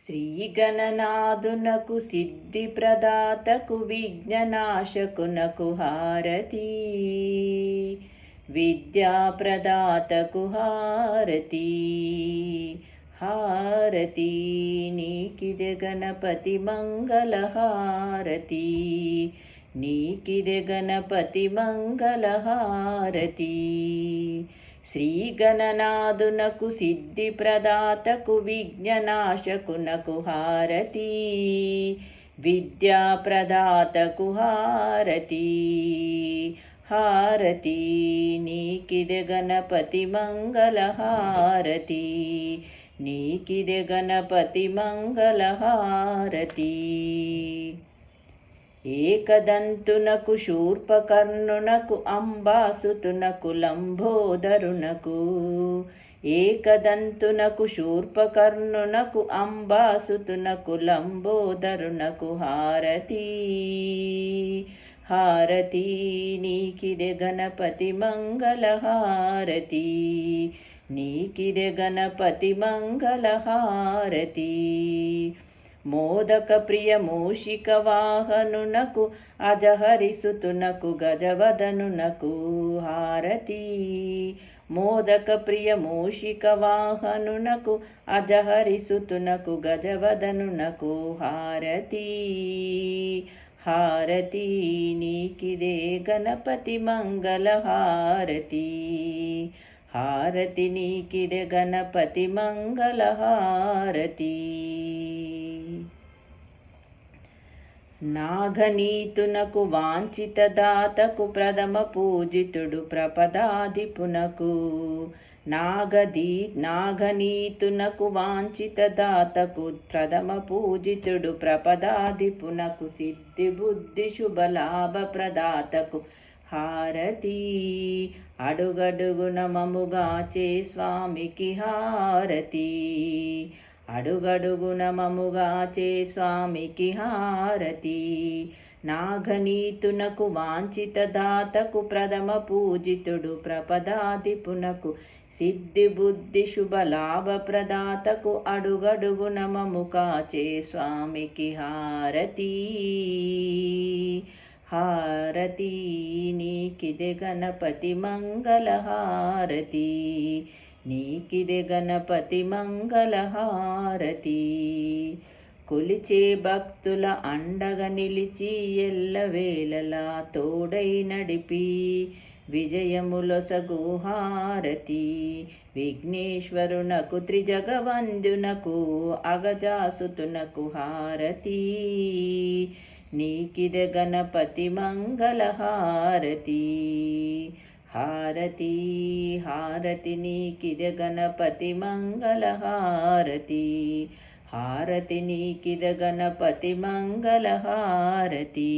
శ్రీగణనాథునకు సిద్ధి ప్రదాతకు విఘ్ననాశకునకు హారతి విద్యా ప్రదాతకు హారతి హారతి నీకిదే గణపతి మంగళ హారతి నీకిదే గణపతి శ్రీగణనాథునకు శ్రీ గణనాథునకు సిద్ధి ప్రదాతకు విఘ్ననాశకునకు హారతి. విద్యా ప్రదాతకు హారతి. హారతి. నీకిదే గణపతి మంగళ హారతి. నీకిదే గణపతి మంగళ హారతి. ఏకదంతునకు శూర్పకర్ణునకు అంబాసుతునకు లంబోదరునకు ఏకదంతునకు శూర్పకర్ణునకు అంబాసుతునకు లంబోదరునకు హారతి. హారతి నీకిదే గణపతి మంగళ హారతి. నీకిదే గణపతి మంగళ హారతి. మోదక ప్రియ మూషిక వాహనునకు అజహరిసుతునకు గజవదనునకు హారతి మోదక ప్రియ మూషిక వాహనునకు అజహరిసుతునకు గజవదనునకు హారతి హారతి నీకిదే గణపతి మంగళ హారతి హారతి నీకిదే గణపతి మంగళ హారతి నాగనీతునకు వాంఛిత దాతకు ప్రథమ పూజితుడు ప్రపదాధిపునకు. నాగదీ నాగనీతునకు వాంఛిత దాతకు ప్రథమ పూజితుడు ప్రపదాధిపునకు. సిద్ధి బుద్ధి శుభలాభ ప్రదాతకు. హారతి అడుగడుగున మముగాచే స్వామికి హారతి. అడుగడుగున మముగాచే స్వామికి హారతి. నాగనీతునకు వాంఛిత దాతకు ప్రథమ పూజితుడు ప్రపదాదిపునకు సిద్ధి బుద్ధి శుభ లాభ ప్రదాతకు అడుగడుగున మముకాచే స్వామికి హారతి. హారతి నీకిదే గణపతి మంగళ హారతి నీకిదే గణపతి మంగళహారతి. కొలిచే భక్తుల అండగ నిలిచి ఎల్లవేళలా తోడై నడిపి విజయములొసగుహారతి విఘ్నేశ్వరునకు త్రిజగవందునకు అగజాసుతునకు హారతి. నీకిద గణపతి మంగళహారతి. హారతి హారతి నీకిద గణపతి మంగళ హారతి హారతి నీకిద గణపతి మంగళ హారతి